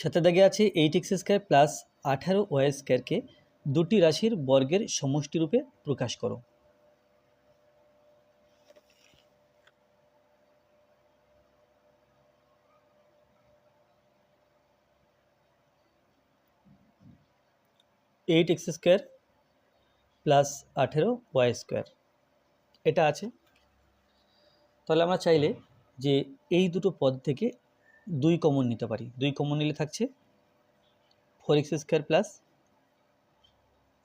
সাথে দাগে আছে এইট এক্স স্কোয়ার প্লাস আঠারো ওয়াই স্কোয়ারকে দুটি রাশির বর্গের সমষ্টিরূপে প্রকাশ করো। এইট এক্স স্কোয়ার প্লাস আঠেরো ওয়াই স্কোয়ার এটা আছে। তাহলে আমরা চাইলে যে এই দুটো পদ থেকে দুই কমন নিতে পারি। দুই কমন নিলে থাকছে ফোর এক্স স্কোয়ার প্লাস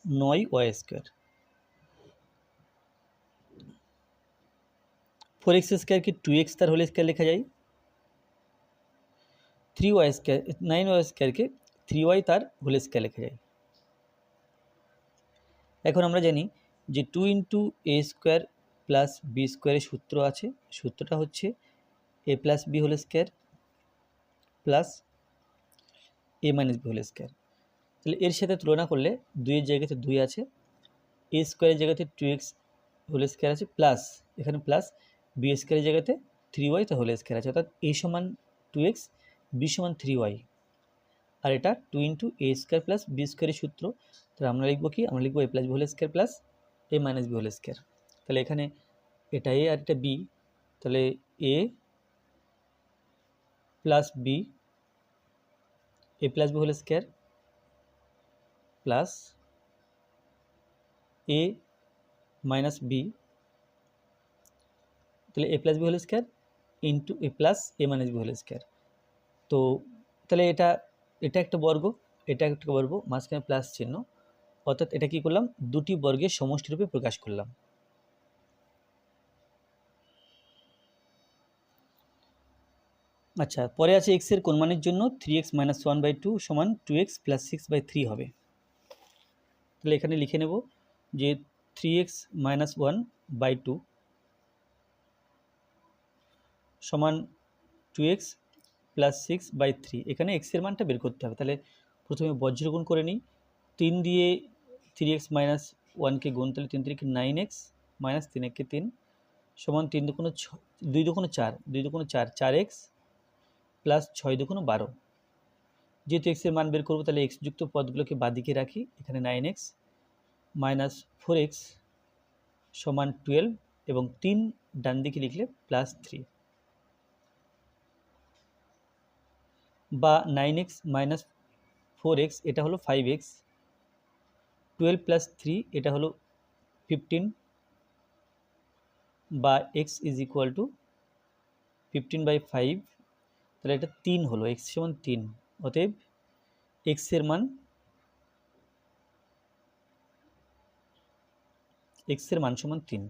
নয় ওয়াই স্কোয়ার ফোর এক্স স্কোয়ারকে টু এক্স তার হোল স্কোয়ার লেখা যায়? Three Y square nine Y স্কোয়ারকে থ্রি ওয়াই তার হোল স্কোয়ার লেখা যায়। এখন আমরা জানি যে two into A square plus B স্কোয়ারের সূত্র আছে। সূত্রটা হচ্ছে A plus B whole square plus A minus B whole square. তাহলে এর সাথে তুলনা করলে দুইয়ের জায়গাতে দুই আছে, এ স্কোয়ারের জায়গাতে টু এক্স হোল স্কোয়ার আছে, প্লাস এখানে প্লাস বি স্কোয়ারের জায়গাতে থ্রি ওয়াই তো হোল স্কোয়ার আছে, অর্থাৎ এ সমান টু এক্স বি সমান থ্রি ওয়াই আর এটা two into A square plus B স্কোয়ারের সূত্র, তাহলে আমরা লিখব কি? আমরা লিখব A plus B whole square plus A minus B whole square. তাহলে এখানে এটা এ আর এটা বি তাহলে A plus B, A plus B whole square, plus A minus B, তাহলে A plus B whole square into A plus A minus B whole square. তো তাহলে এটা এটা একটা বর্গ, এটা একটা বর্গ, মাঝখানে প্লাস চিহ্ন, অর্থাৎ এটা কি করলাম? দুটি বর্গের সমষ্টিরূপে প্রকাশ করলাম। আচ্ছা পরে আছে এক্সের কোন মানের জন্য three X minus one by two সমান two X plus six by three হবে। তাহলে এখানে লিখে নেব যে three X minus one by two সমান two X plus six by three এখানে এক্সের মানটা বের করতে হবে। তাহলে প্রথমে বজ্রগুণ করে নিই। তিন দিয়ে থ্রি এক্স মাইনাস ওয়ানকে গুণ, তাহলে তিন তিরিকে নাইন এক্স মাইনাস তিন একে তিন সমান তিন দুগুণ ছ, দুই দুগুণ চার, দুই দুগুণ চার চার এক্স প্লাস ছয় দুগুণ বারো। যেহেতু এক্সের মান বের করব, তাহলে এক্স যুক্ত পদগুলোকে বাদিকে রাখি, এখানে nine X minus four X সমান টুয়েলভ এবং তিন ডান দিকে লিখলে প্লাস থ্রি বা nine X minus four X এটা হলো five X twelve plus three এটা হলো ফিফটিন বা X is equal to fifteen by five তাহলে এটা তিন হলো এক্স সমান তিন। অতএব এক্সের মান এক্সের মান সমান তিন।